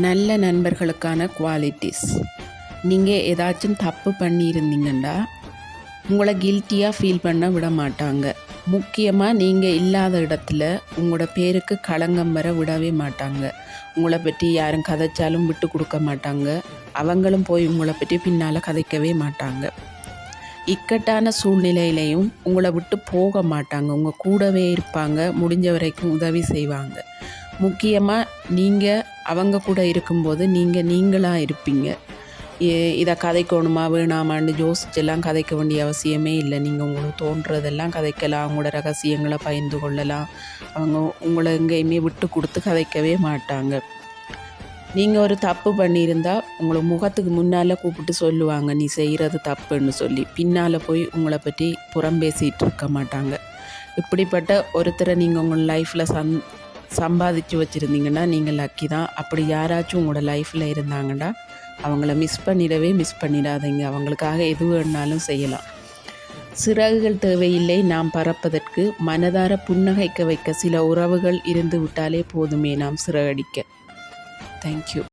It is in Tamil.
நல்ல நண்பர்களுக்கான குவாலிட்டிஸ் நீங்கள் ஏதாச்சும் தப்பு பண்ணியிருந்தீங்கன்னா உங்களை கில்ட்டியாக ஃபீல் பண்ண விட மாட்டாங்க. முக்கியமாக நீங்கள் இல்லாத இடத்துல உங்களோட பேருக்கு களங்கம் வர விடவே மாட்டாங்க. உங்களை பற்றி யாரும் கதைச்சாலும் விட்டு கொடுக்க மாட்டாங்க. அவங்களும் போய் உங்களை பற்றி பின்னால் கதைக்கவே மாட்டாங்க. இக்கட்டான சூழ்நிலையிலையும் உங்களை விட்டு போக மாட்டாங்க. உங்கள் கூடவே இருப்பாங்க. முடிஞ்ச வரைக்கும் உதவி செய்வாங்க. முக்கியமாக நீங்கள் அவங்க கூட இருக்கும்போது நீங்கள் நீங்களாக இருப்பீங்க இதை கதைக்கணுமா வேணாமான்னு யோசிச்செல்லாம் கதைக்க வேண்டிய அவசியமே இல்லை. நீங்கள் உங்களுக்கு தோன்றதெல்லாம் கதைக்கலாம் அவங்களோட ரகசியங்களை பகிர்ந்து கொள்ளலாம். அவங்க உங்களை எங்கேயுமே விட்டு கொடுத்து கதைக்கவே மாட்டாங்க. நீங்கள் ஒரு தப்பு பண்ணியிருந்தால் உங்களை முகத்துக்கு முன்னால் கூப்பிட்டு சொல்லுவாங்க நீ செய்கிறது தப்புன்னு சொல்லி. பின்னால் போய் உங்களை பற்றி புறம் பேசிகிட்டு இருக்க மாட்டாங்க. இப்படிப்பட்ட ஒருத்தரை நீங்கள் உங்கள் லைஃப்பில் சந் சம்பாதிச்சு வச்சுருந்தீங்கன்னா நீங்கள் லக்கி தான். அப்படி யாராச்சும் உங்களோட லைஃப்பில் இருந்தாங்கன்னா அவங்கள மிஸ் பண்ணிடவே மிஸ் பண்ணிடாதீங்க. அவங்களுக்காக எது வேணாலும் செய்யலாம். சிறகுகள் தேவையில்லை. நாம் பறப்பதற்கு மனதார புன்னகைக்க வைக்க சில உறவுகள் இருந்து விட்டாலே போதுமே. நாம் சிறகடிக்க. தேங்க்யூ